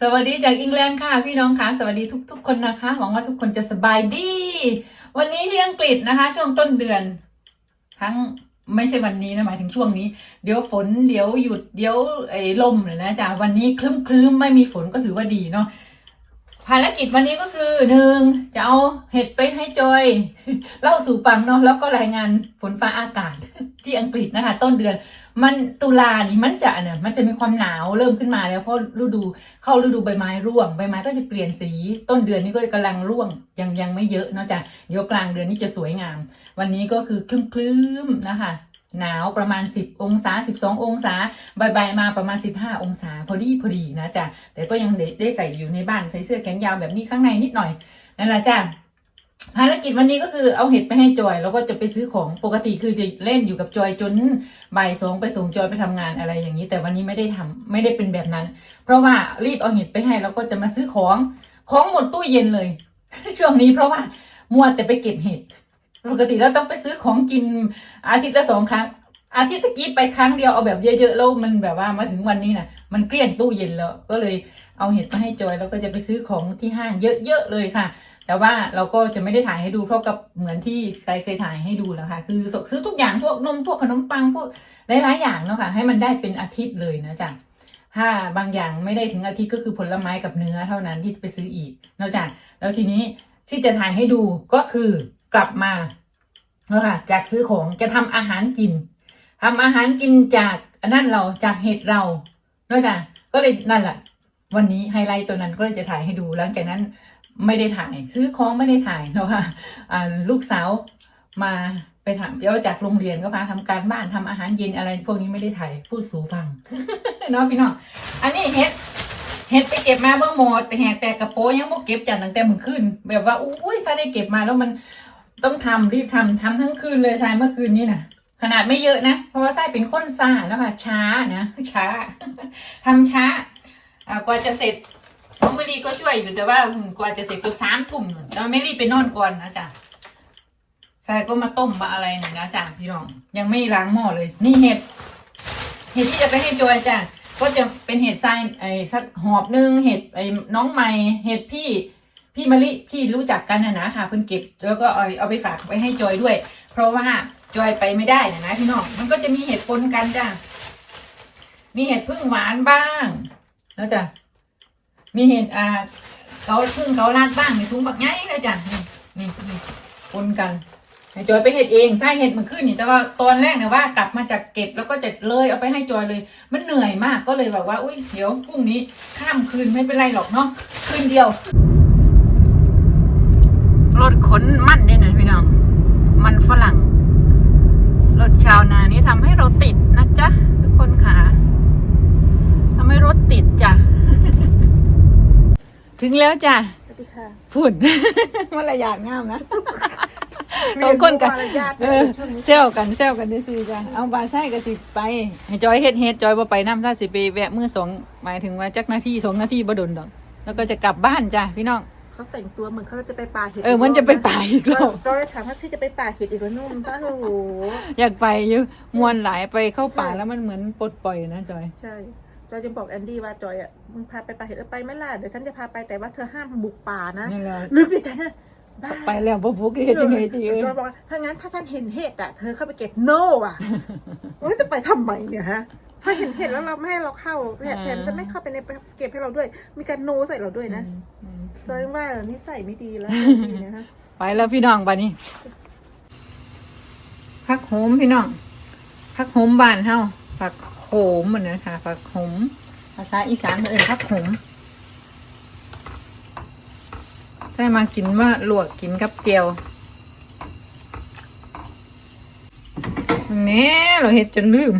สวัสดีจากอังกฤษค่ะ พี่น้องคะสวัสดีทุก ๆ คนนะคะ หวังว่าทุกคนจะสบายดี วันนี้ที่อังกฤษนะคะ ช่วงต้นเดือน ทั้งไม่ใช่วันนี้นะหมายถึงช่วงนี้ เดี๋ยวฝนเดี๋ยวหยุดเดี๋ยวไอ้ลมเลยนะจ๊ะวันนี้คลึ้มคลื้มๆไม่มีฝนก็ถือว่าดีเนาะ ภารกิจวันนี้ก็คือหนึ่งจะเอาเห็ดไปให้จอย เล่าสู่ฟังเนาะแล้วก็รายงานฝนฟ้าอากาศที่อังกฤษนะคะ ต้นเดือน มันตุลานี่มันจะเนี่ยมันจะมีความหนาวเริ่มขึ้นมาแล้วเพราะฤดูเข้าฤดูใบไม้ร่วงใบไม้ก็จะเปลี่ยนสี ต้นเดือนนี้ก็กำลังร่วงยังยังไม่เยอะนาะจ้ะเดี๋ยวกลางเดือนนี้จะสวยงาม วันนี้ก็คือคลึ้มๆนะคะ หนาวประมาณ 10 องศา 12 องศาบายๆมาประมาณ 15 องศา พอดีพอดีนะจ๊ะแต่ก็ยังได้ไดใส่อยู่ในบ้านใส่เสื้อแขนยาวแบบนี้ข้างในนิดหน่อยนั่นแหละจ้ะภารกิจวันนี้ก็คือเอาเห็ดไปให้จอย แล้วก็จะไปซื้อของปกติคือจะเล่นอยู่กับจอยจนบ่ายสองไปส่งจอยไปทำงานอะไรอย่างนี้ แต่วันนี้ไม่ได้ทำไม่ได้เป็นแบบนั้น เพราะว่ารีบเอาเห็ดไปให้แล้วก็จะมาซื้อของของหมดตู้เย็นเลยช่วงนี้เพราะว่ามัวแต่ไปเก็บเห็ด ปกติเราต้องไปซื้อของกินอาทิตย์ละสองครั้ง อาทิตย์ตะกี้ไปครั้งเดียวเอาแบบเยอะๆแล้วมันแบบว่ามาถึงวันนี้น่ะ มันเกลี้ยงตู้เย็นแล้วก็เลยเอาเห็ดมาให้จอยแล้วก็จะไปซื้อของที่ห้างเยอะๆเลยค่ะ แต่ว่าเราก็จะไม่ได้ถ่ายให้ดูเพราะกับเหมือนที่ใครเคยถ่ายให้ดูแล้วค่ะ คือซื้อทุกอย่างพวกนมพวกขนมปังพวกหลายๆอย่างเนาะค่ะ ให้มันได้เป็นอาทิตย์เลยนะจ๊ะถ้าบางอย่างไม่ได้ถึงอาทิตย์ก็คือผลไม้กับเนื้อเท่านั้นที่ไปซื้ออีกนอกจากแล้วทีนี้ที่จะถ่ายให้ดูก็คือ กลับมาเนาะค่ะจากซื้อของจะทำอาหารกินทำอาหารกินจากอันนั่นเราจากเห็ดเราเนาะจ้ะก็เลยนั่นแหละวันนี้ไฮไลท์ตัวนั้นก็เลยจะถ่ายให้ดูหลังจากนั้นไม่ได้ถ่าย ซื้อของไม่ได้ถ่ายเนาะค่ะอ่าลูกสาวมาไปทำเดี๋ยวจากโรงเรียนก็พาทำการบ้านทำอาหารเย็นอะไร พวกนี้ไม่ได้ถ่ายพูดสู่ฟังเนาะพี่น้องอันนี้เฮ็ดเฮ็ดไปเก็บมาเบิ่งหมดแต่แหกแต่กระโปรงยังบ่เก็บจัดตั้งแต่มื้อคืนแบบว่าอุ้ยถ้าได้เก็บมาแล้วมัน ต้องทำรีบทำทำทั้งคืนเลยทรายเมื่อคืนนี้นะขนาดไม่เยอะนะ เพราะว่าทรายเป็นคนซ่าแล้วค่ะช้านะช้าทำช้ากว่าจะเสร็จน้องเมลี่ก็ช่วยอยู่แต่ว่ากว่าจะเสร็จก็สามทุ่มนู่นแล้วเมลี่ไปนอนก่อนนะจ๊ะใช่ก็มาต้มมาอะไรหนึ่งนะจ๊ะพี่น้อง ยังไม่ล้างหม้อเลย นี่เห็ด เห็ดที่จะไปให้จอยจ้ะก็จะเป็นเห็ดทรายไอ้สักหอบหนึงเห็ดไอ้น้องใหม่เห็ดพี่ พี่มะลิที่รู้จักกันนะนะค่ะเพิ่นเก็บแล้วก็เอาเอาไปฝากไว้ให้จอยด้วย เพราะว่าจอยไปไม่ได้นะนะพี่น้องมันก็จะมีเห็ดปนกันจ้ะมีเห็ดพึ่งหวานบ้างแล้วจ้ะมีเห็ดอ่าเกาพึ่งเกาลาดบ้างในถุงบักใหญ่เลยจ้ะนี่นี่ปนกันจอยไปเห็ดเองใช่เห็ดมันขึ้นนี่แต่ว่าตอนแรกเนี่ยว่ากลับมาจากเก็บแล้วก็จะเลยเอาไปให้จอยเลย มันเหนื่อยมากก็เลยแบบว่า อุ้ยเดี๋ยวพรุ่งนี้ข้ามคืนไม่เป็นไรหรอกเนาะคืนเดียว รถขนมันได้นะพี่น้อง มันฝรั่ง รถชาวนานี่ทำให้เราติดนะจ๊ะ ทุกคนค่ะทำให้รถติดจ้ะ ถึงแล้วจ้ะสวัสดีค่ะพูดมารยาทงามนะสองคนกันเรียนรู้มารยาทเออเซลกันเซลกันได้ซื้อจ้ะเอาบาไส้ก็สิไปให้จอยเฮ็ดเฮ็ดจอยบ่ไปน้ำถ้าสิไปแวะมือสองหมายถึงว่าจักนาทีสองนาทีบ่โดนดอก แล้วก็จะกลับบ้านจ้ะพี่น้อง เขาแต่งตัวเหมือนเขาจะไปป่าเห็ดเออมันจะไปป่าอีกรอบเราได้ถามว่าพี่จะไปป่าเห็ดอีกแล้วนุ่มซะโอ้โหอยากไปอยู่มวนหลายไปเข้าป่าแล้วมันเหมือนปลดปล่อยนะจอย ใช่จอยจะบอกแอนดี้ว่าจอยอะมึงพาไปป่าเห็ดเออไปไหม่ล่ะเดี๋ยวฉันจะพาไปแต่ว่าเธอห้ามบุกป่านะนี่แหละนึกดิฉันนะบ้าไปแล้วบ่พุกเฮ็ดจังได๋ติเอ้ยจอยบอกว่าถ้างั้นถ้าท่านเห็นเห็ดอะเธอเข้าไปเก็บโน่อะว่าจะไปทำไมเนี่ยฮะถ้าเห็นเห็ดแล้วเราไม่ให้เราเข้าแถมแถมจะไม่เข้าไปในเก็บให้เราด้วย มีการโนใส่เราด้วยนะอืม จอยว่านิสัยไม่ดีแล้วดีนะฮะไปแล้วพี่น้องบัดนี้ผักโหมพี่น้องผักโหมบ้านเฮาผักโหมเหมือนนะค่ะผักโหมภาษาอีสานเพิ่นเอิ้นผักโหมได้มากินว่าลวกกินกับเจียวนี่เราเห็ดจนลืม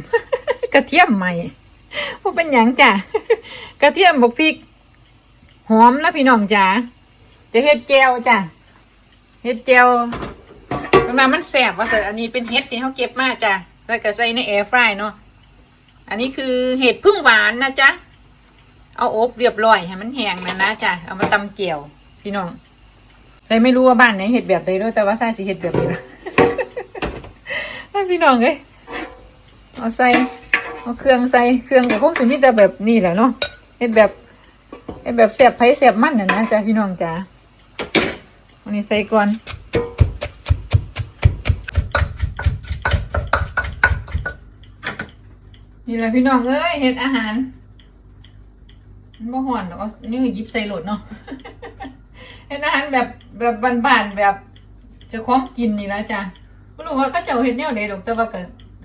กระเทียมใหม่ว่าเป็นหยังจ้ะ กระเทียมบกพริก หอมนะพี่น้องจ๋าจะเห็ดเจียวจ้ะเห็ดเจียวประมามันแสบว่าเสอันนี้เป็นเห็ดที่เขาเก็บมาจ้ะแล้วก็ใส่ในแอร์ฟรายเนาะอันนี้คือเห็ดพึ่งหวานนะจ๊ะเอาอบเรียบร้อยให้มันแห้งนะนะจ้ะเอามาตำเจียวพี่น้องใส่ไม่รู้ว่าบ้านไหนเห็ดแบบใดด้วยแต่ว่าใส่สีเห็ดแบบนี้นะพี่น้องเลยเอาใส่เอาเครื่องใส่เครื่องกับพวกสิมีแต่แบบนี้แหละเนาะเห็ดแบบ ไอแบบเสียบไผ่เสียบมันน่ะนะจ้ะพี่น้องจ้าวันนี้ใส่ก่อนนี่แหละพี่น้องเอ้ยเฮ็ดอาหารมันบ่ห่อนแล้วก็นี่ยิบใส่โหลดเนาะเฮ็ดอาหารแบบแบบบานๆแบบจะคล้องกินนี่ละจ้ะบ่รู้ว่าเขาเจ้าเฮ็ดแนวใดดอกแต่ว่าก็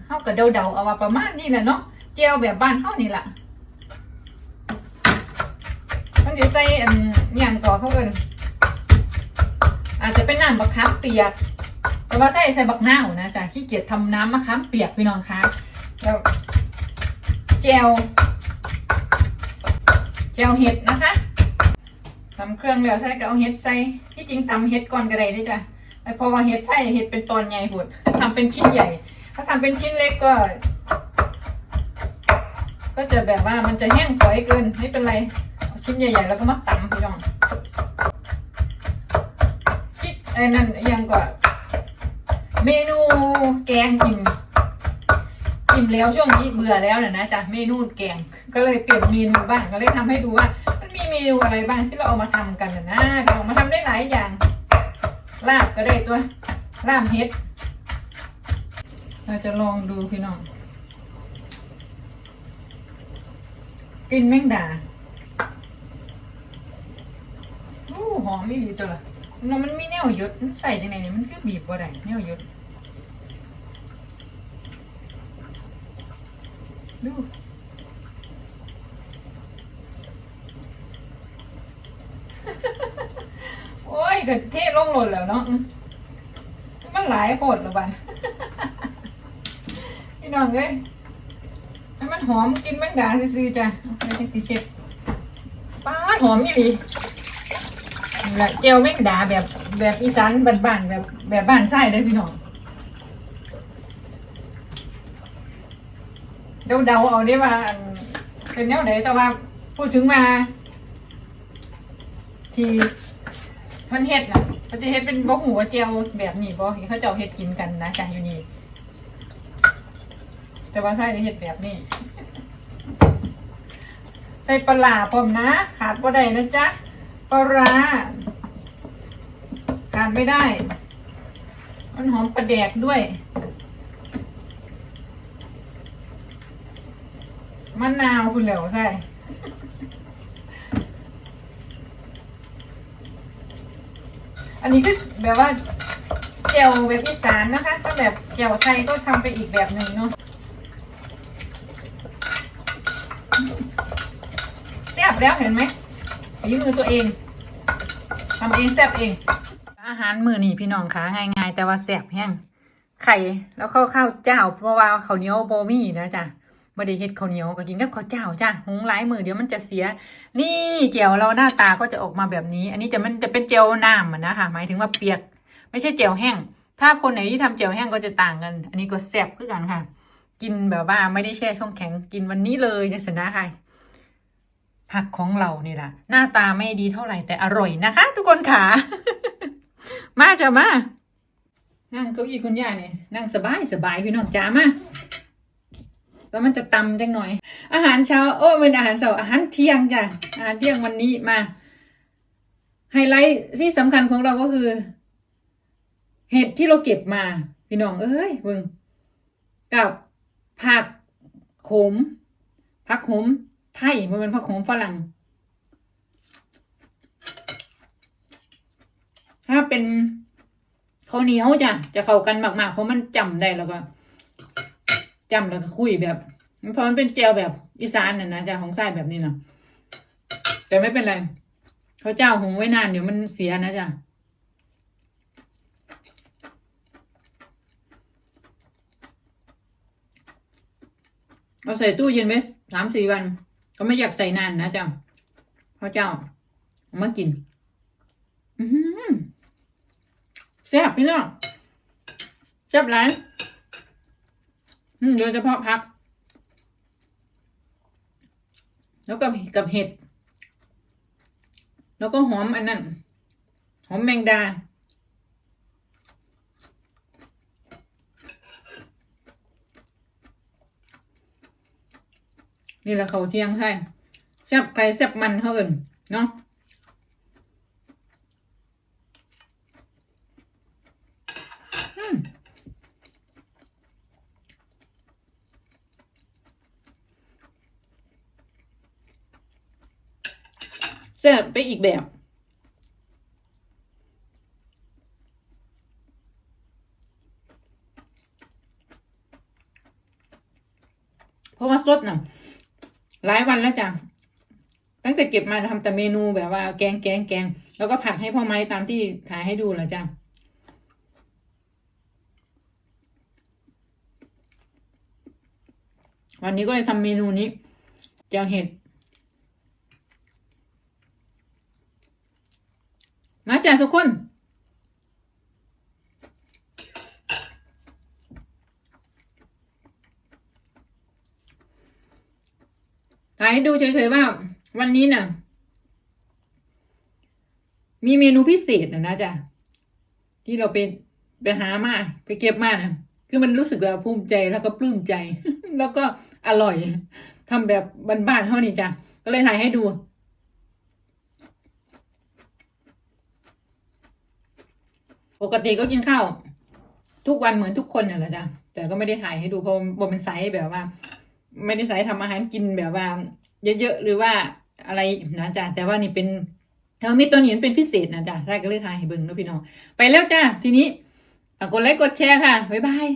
เฮาก็เดาๆเอาว่าประมาณนี้แหละเนาะแจ่วแบบบ้านเฮานี่ล่ะ มันสิใส่อันหยังก่อเขาเอินอาจจะเป็นน้ำมะขามเปียกแต่ว่าใส่ใส่บักนาวนะจ๊ะขี้เกียจทำน้ำมะขามเปียกพี่น้องคะแล้วแจวแจวเห็ดนะคะทำเครื่องแล้วใส่ก็เอาเห็ดใส่ที่จริงตำเห็ดก่อนก็ได้ด้วยจ้ะแต่เพราะว่าเห็ดใส่เห็ดเป็นตอนใหญ่หุดทำเป็นชิ้นใหญ่ ถ้าทำเป็นชิ้นเล็กก็ ก็จะแบบว่ามันจะแห้งฝอยเกินไม่เป็นไร ชิ้นใหญ่ๆแล้วก็มาตำพี่น้องคิดไอ้นั่นยังก็เมนูแกงกินอิ่มแล้วช่วงนี้เบื่อแล้วน่ยนะจ๊ะเมนูแกงก็เลยเปลี่ยนเมนูบ้างก็เลยทำให้ดูว่า มันมีเมนูอะไรบ้างที่เราเอามาทำกันน่ะนะเรามาทำได้หลายอย่างลาบก็ได้ตัวลาบเฮ็ดเราจะลองดูพี่น้องกินแมงดาอู้ หอมไม่ดีตัวละเนาะมันมีแนวหยดมันใส่ยังไงเนี่ยมันคือบีบบ่ได้แนวหยดดูโอ้ยก็เทลงหล่นแล้วเนาะมันหลายโพดแล้วบันพี่น้องเอ้ยมันหอมกินแมงดาซื่อจ้ะเอาไปสิเช็ดป้าหอมอีหลี แหละเจลแมงดาแบบแบบอีสานบ้านๆแบบแบบบ้านไส้ได้พี่น้องเดาเดาเอาเนี่ยว่าอันเป็นแนวไหนแต่ว่าพูดถึงมา ที่เพันเฮ็ดนะเขาจะเฮ็ดเป็นบ่หัวเจียวแบบนี้บ่เห็นเขาเจ้าเฮ็ดกินกันนะจ้ะอยู่นี่แต่ว่าใส่เฮ็ดแบบนี้ ใส่ปลาร้าพร้อมนะ ขาดบ่ได้นะจ๊ะ ปลาร้าขาดไม่ได้ มันหอมปลาแดกด้วย มะนาวคุณเหลวใช่อันนี้ก็แบบว่าเจียวแบบอีสานนะคะ ถ้าแบบเจียวไทยก็ทำไปอีกแบบหนึ่งเนาะแซ่บแล้วเห็นไหม ฝีมือตัวเองทำเองแซ่บเอง อาหารมือนี่พี่น้องคะง่ายๆ แต่ว่าแซ่บแห้งไข่แล้วข้าวข้าวเจ้า เพราะว่าข้าวเหนียวโบมี่นะจ๊ะไม่ได้เฮ็ดข้าวเหนียวก็กินกับข้าวเจ้าจ้ะหุงหลายมือเดี๋ยวมันจะเสีย นี่เจียวเราหน้าตาก็จะออกมาแบบนี้ อันนี้จะมันจะเป็นเจียวน้ำอะนะคะหมายถึงว่าเปียก ไม่ใช่เจียวแห้ง ถ้าคนไหนที่ทำเจียวแห้งก็จะต่างกัน อันนี้ก็แซ่บคือกันค่ะ กินแบบว่าไม่ได้แช่ช่องแข็งกินวันนี้เลยจังสนะค่ะ ผักของเรานี่แหละหน้าตาไม่ดีเท่าไหร่แต่อร่อยนะคะ ทุกคนค่ะ มาจ้ะมา นั่งเก้าอี้คุณย่าเนี่ยนั่งสบายสบายพี่น้องจ้ามาแล้วมันจะตำจังหน่อย อาหารเช้าโอ้เป็นอาหารเช้าอาหารเที่ยงจ้ะอาหารเที่ยงวันนี้มา ไฮไลท์ที่สำคัญของเราก็คือ เห็ดที่เราเก็บมา พี่น้องเอ้ยมึงกับผักขมผักขม ไทยมันเป็นผักโขมฝรั่ง ถ้าเป็นข้าวเหนียวจ้ะจะเข้ากันมากๆ เพราะมันจำได้แล้วก็จำแล้วก็คุยแบบเพราะมันเป็นเจลแบบอีสานน่ะนะจะของไส้แบบนี้เนาะแต่ไม่เป็นไรเขาเจ้าหุงไว้นานเดี๋ยวมันเสียนะจ๊ะเราใส่ตู้เย็นไว้สามสี่วัน ก็ไม่อยากใส่นานนะเจ๊ะเพราะเจ้าเอามากิน อือหือแซ่บพี่น้องแซ่บหลายอืมโดยเฉพาะพัก แล้วก็กับเห็ด แล้วก็หอมอันนั้น หอมแมงดา นี่แหละเขาเที่ยงใช่แซ่บใครแซ่บมันเขาเอินเนาะแซ่บไปอีกแบบเพราะว่าสดน่ะ หลายวันแล้วจ้ะตั้งแต่เก็บมาทำแต่เมนูแบบว่า แกงแกงแกง แล้วก็ผัดให้พ่อไม้ตามที่ถ่ายให้ดูแหละจ้ะวันนี้ก็เลยทำเมนูนี้แจวเห็ดมาจ้ะทุกคนายให้ดูเฉยๆว่า วันนี้น่ะ มีเมนูพิเศษนะนะจ๊ะที่เราไปไปหามาไปเก็บมานะคือมันรู้สึกว่าภูมิใจแล้วก็ปลื้มใจ แล้วก็อร่อยทำแบบบ้านๆเท่านี้จ้ะก็เลยถ่ายให้ดูปกติก็กินข้าว ทุกวันเหมือนทุกคนน่ะแหละจ้ะแต่ก็ไม่ได้ถ่ายให้ดูเพราะว่าเป็นไซส์แบบว่า ไม่ได้ใช้ทำอาหารกินแบบว่า เยอะๆหรือว่าอะไรนะจ๊ะแต่ว่านี่เป็นเทอมิตตัวนี้มันเป็นพิเศษนะจ๊ะได้ก็เลยทายให้เบิ่งนะพี่น้องไปแล้วจ้าทีนี้กดไลค์กดแชร์ค่ะบ๊ายบาย